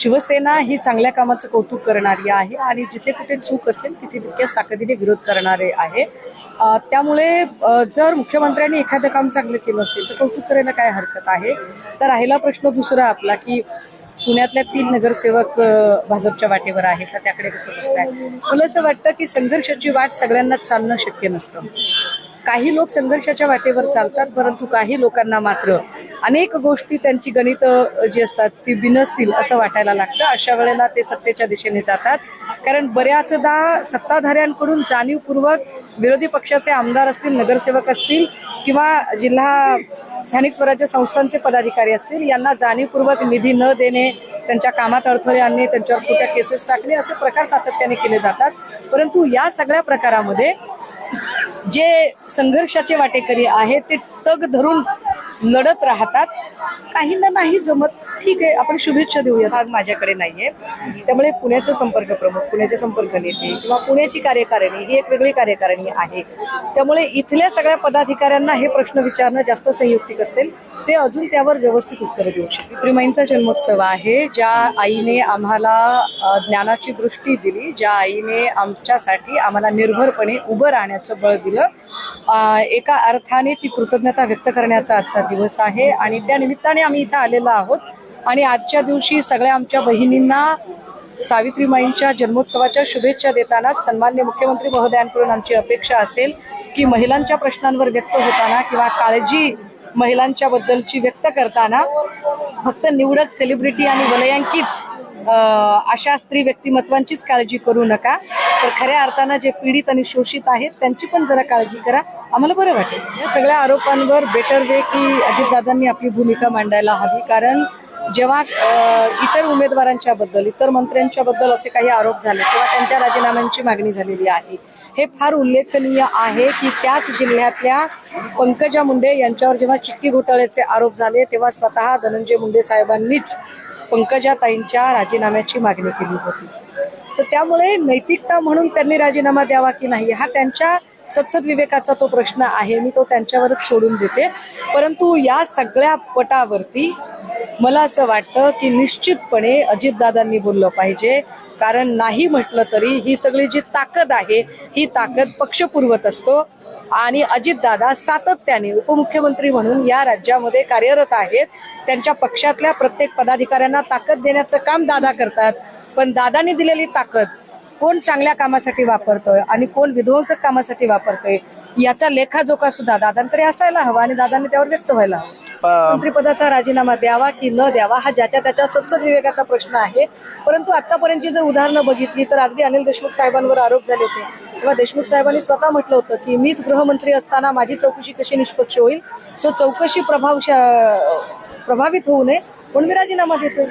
शिवसेना ही चांगल्या कामाचं कौतुक करणारी आहे आणि जिथे कुठे चूक असेल तिथे तितक्याच ताकदीने विरोध करणारे आहे. त्यामुळे जर मुख्यमंत्र्यांनी एखादं काम चांगलं केलं असेल तर कौतुक करायला काय हरकत आहे? तर राहिला प्रश्न दुसरा आपला की पुण्यातल्या तीन नगरसेवक भाजपच्या वाटेवर आहेत तर त्याकडे कसं बघताय? मला असं वाटतं की संघर्षाची वाट सगळ्यांनाच चालणं शक्य नसतं. काही लोक संघर्षाच्या वाटेवर चालतात परंतु काही लोकांना मात्र अनेक गोष्टी त्यांची गणित जी असतात ती बिनसतील असं वाटायला लागतं. अशा वेळेला ते सत्तेच्या दिशेने जातात. कारण बऱ्याचदा सत्ताधाऱ्यांकडून जाणीवपूर्वक विरोधी पक्षाचे आमदार असतील नगरसेवक असतील किंवा जिल्हा स्थानिक स्वराज्य संस्थांचे पदाधिकारी असतील यांना जाणीवपूर्वक निधी न देणे त्यांच्या कामात अडथळे आणणे त्यांच्यावर खोट्या केसेस टाकणे असे प्रकार सातत्याने केले जातात. परंतु या सगळ्या प्रकारामध्ये जे संघर्षाचे वाटेकरी आहेत ते तग धरून लढत राहतात. काहींना नाही जमत ठीक आहे आपण शुभेच्छा देऊया भाग माझ्याकडे नाहीये. त्यामुळे पुण्याचे संपर्क प्रमुख पुण्याचे संपर्क नेते किंवा पुण्याची कार्यकारिणी ही एक वेगळी कार्यकारिणी आहे. त्यामुळे इथल्या सगळ्या पदाधिकाऱ्यांना हे प्रश्न विचारणं जास्त संयुक्तिक असेल. ते अजून त्यावर व्यवस्थित उत्तर देऊ शकतील. प्रिमाईंचा जन्मोत्सव आहे. ज्या आईने आम्हाला ज्ञानाची दृष्टी दिली ज्या आईने आमच्यासाठी आम्हाला निर्भरपणे उभं राहण्याचं बळ दिलं एका अर्थाने ती कृतज्ञता व्यक्त करण्याचा आजचा दिवस आहे. आणि त्या निमित्ताने आम्ही इथं आलेलो आहोत. आणि आजच्या दिवशी सगळ्या आमच्या बहिणींना सावित्रीमाईंच्या जन्मोत्सवाच्या शुभेच्छा देताना सन्मान्य मुख्यमंत्री महोदयांकडून आमची अपेक्षा असेल की महिलांच्या प्रश्नांवर व्यक्त होताना किंवा काळजी महिलांच्या बद्दलची व्यक्त करताना फक्त निवडक सेलिब्रिटी आणि वलयांकित अशा स्त्री व्यक्तिमत्वांचीच काळजी करू नका. तर खऱ्या अर्थानं जे पीडित आणि शोषित आहेत त्यांची पण जरा काळजी करा. आम्हाला बरं वाटेल. या सगळ्या आरोपांवर बेटर वे की अजितदादांनी आपली भूमिका मांडायला हवी. कारण जेव्हा इतर उमेदवारांच्या बद्दल इतर मंत्र्यांच्या बद्दल असे काही आरोप झाले तेव्हा त्यांच्या राजीनाम्यांची मागणी झालेली आहे हे फार उल्लेखनीय आहे की त्याच जिल्ह्यातल्या पंकजा मुंडे यांच्यावर जेव्हा चिठ्ठी घोटाळ्याचे आरोप झाले तेव्हा स्वतः धनंजय मुंडे साहेबांनीच पंकजाताईंच्या राजीनाम्याची मागणी केली होती. तर त्यामुळे नैतिकता म्हणून त्यांनी राजीनामा द्यावा की नाही हा त्यांच्या सत्सद विवेकाचा तो प्रश्न आहे मी तो त्यांच्यावरच सोडून देते. परंतु या सगळ्या पटावरती मला असं वाटतं की निश्चितपणे अजितदादांनी बोललं पाहिजे. कारण नाही म्हटलं तरी ही सगळी जी ताकद आहे ही ताकद पक्ष पुरवत असतो. आणि अजितदादा सातत्याने उपमुख्यमंत्री म्हणून या राज्यामध्ये कार्यरत आहेत. त्यांच्या पक्षातल्या प्रत्येक पदाधिकाऱ्यांना ताकद देण्याचं काम दादा करतात. पण दादानी दिलेली ताकद कोण चांगल्या कामासाठी वापरतोय आणि कोण विध्वंसक कामासाठी वापरतोय याचा लेखाजोखा सुद्धा दादांकडे असायला हवा आणि दादांनी त्यावर व्यक्त व्हायला हवं. मंत्रिपदाचा राजीनामा द्यावा की न द्यावा हा ज्याच्या त्याच्या सत्सद विवेकाचा प्रश्न आहे. परंतु आतापर्यंतची जर उदाहरणं बघितली तर अगदी अनिल देशमुख साहेबांवर आरोप झाले होते. तेव्हा देशमुख साहेबांनी स्वतः म्हटलं होतं की मीच गृहमंत्री असताना माझी चौकशी कशी निष्पक्ष होईल? सो चौकशी प्रभाव प्रभावित होऊ नये म्हणून मी राजीनामा देतो